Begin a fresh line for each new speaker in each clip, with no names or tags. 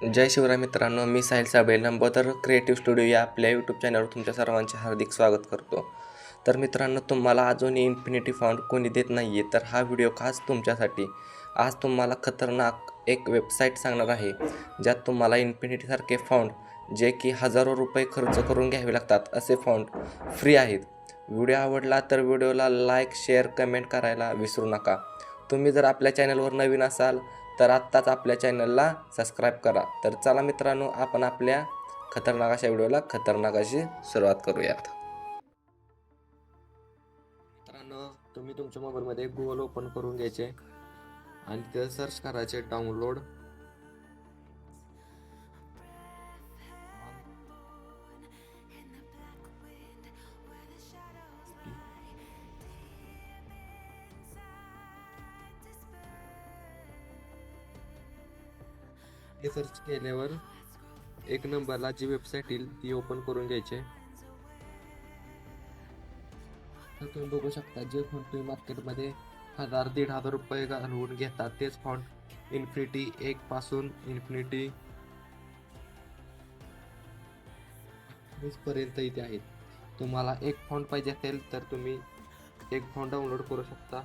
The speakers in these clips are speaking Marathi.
जय शिवराय मित्रांनो मी साहिल साबळे लंबोदर क्रिएटिव्ह स्टुडिओ या आपल्या यूट्यूब चॅनलवर तुमच्या सर्वांचे हार्दिक स्वागत करतो. तर मित्रांनो तुम्हाला अजूनही इन्फिनिटी फाउंड कोणी देत नाही आहे तर हा व्हिडिओ खास तुमच्यासाठी. आज तुम्हाला खतरनाक एक वेबसाईट सांगणार आहे ज्यात तुम्हाला इन्फिनिटीसारखे फाउंड जे की हजारो रुपये खर्च करून घ्यावे लागतात असे फाउंड फ्री आहेत. व्हिडिओ आवडला तर व्हिडिओला लाईक शेअर कमेंट करायला विसरू नका. तुम्ही जर आपल्या चॅनलवर नवीन असाल तर आत्ताच आपल्या चॅनलला सबस्क्राईब करा. तर चला मित्रांनो आपण आपल्या खतरनाक अशा व्हिडिओला खतरनाक अशी सुरुवात करूयात. मित्रांनो तुम्ही तुमच्या मोबाईलमध्ये गुगल ओपन करून घ्यायचे आणि तिथं सर्च करायचे डाउनलोड हे सर्च केल्यावर एक नंबरला जी वेबसाईट येईल ती ओपन करून घ्यायची तर तुम्ही बघू शकता जे फोन तुम्ही मार्केटमध्ये हजार दीड हजार रुपये घालवून घेतात तेच फॉन्ट इन्फिनिटी एक पासून इन्फिनिटी पर्यंत इथे आहेत. तुम्हाला एक फॉन्ट पाहिजे असेल तर तुम्ही एक फॉन्ट डाउनलोड करू शकता.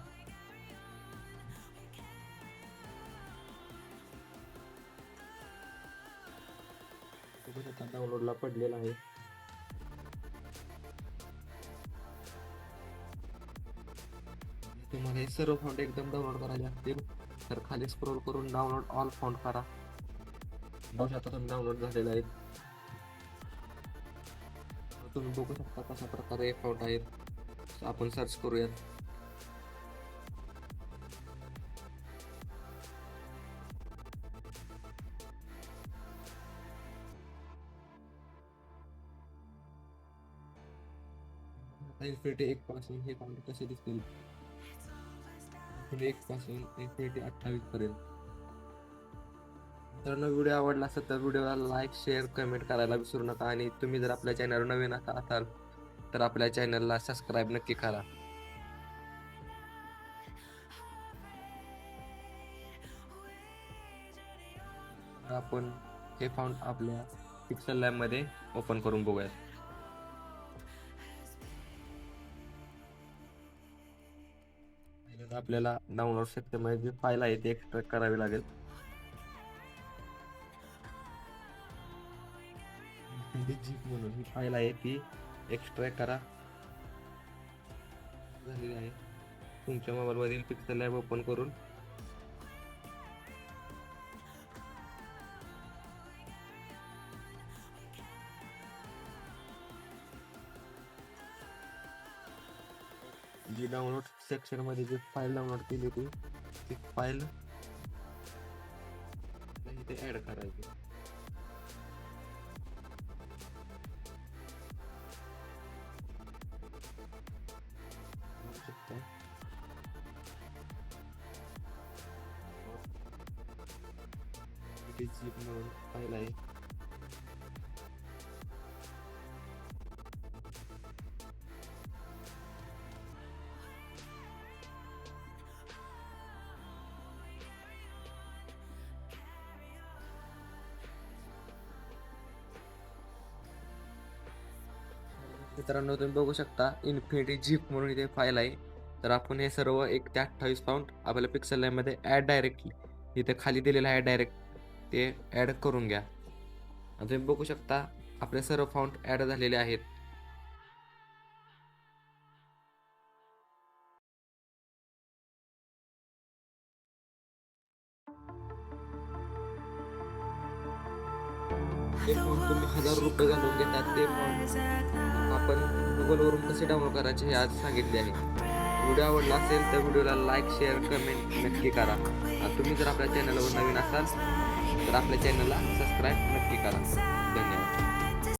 डाउनलोडला पडलेला आहे. तुम्हाला हे सर्व फॉन्ट एकदम डाउनलोड करायचे असतील तर खाली स्क्रोल करून डाउनलोड ऑल फॉन्ट करा. बघू शकता तुम्ही डाउनलोड झालेला आहे. तुम्ही बघू शकता कशा प्रकारे हे फॉन्ट आहेत आपण सर्च करूयात. इन्फिनिटी एक पासून हे फॉन्ट कसे दिसतील? इन्फिनिटी एक पासून इन्फिनिटी अठ्ठावीस पर्यंत. तर व्हिडिओ आवडला असेल तर व्हिडिओला लाईक शेअर कमेंट करायला विसरू नका आणि तुम्ही जर आपल्या चॅनलवर नवीन असाल तर आपल्या चॅनलला सबस्क्राईब नक्की करा. आपण हे फाउंड आपल्या पिक्सल लॅबमध्ये ओपन करून बघूया आपल्याला डाउनलोड सेक्शनमध्ये जी फाईल आहे ती एक्सट्रॅक्ट करावी लागेल. जीप म्हणून ही फाईल आहे ती एक्सट्रॅक्ट करा. झालेली आहे. तुमच्या मोबाईलमधील पिक्सल लॅब ओपन करून जी डाउनलोड सेक्शनमध्ये जी फाईल डाउनलोड केली होती ती फाईल इथे ऍड करायची बघू शकता. फाईल आहे मित्रांनो तुम्ही बघू शकता इन्फिनिटी जीप म्हणून इथे फाईल आहे. तर आपण हे सर्व एक ते अठ्ठावीस पाऊंड आपल्या पिक्सलमध्ये ॲड डायरेक्टली इथे खाली दिलेलं आहे डायरेक्ट ते ॲड करून घ्या. आणि तुम्ही बघू शकता आपले सर्व फाउंट ॲड झालेले आहेत. ते तुम्ही हजार रुपये घालून घेतात ते फॉन्ट आपण गुगलवरून कसे डाउनलोड करायचे हे आज सांगितले आहे. व्हिडिओ आवडला असेल तर व्हिडिओला लाईक शेअर कमेंट नक्की करा. तुम्ही जर आपल्या चॅनलवर नवीन असाल तर आपल्या चॅनलला सबस्क्राईब नक्की करा. धन्यवाद.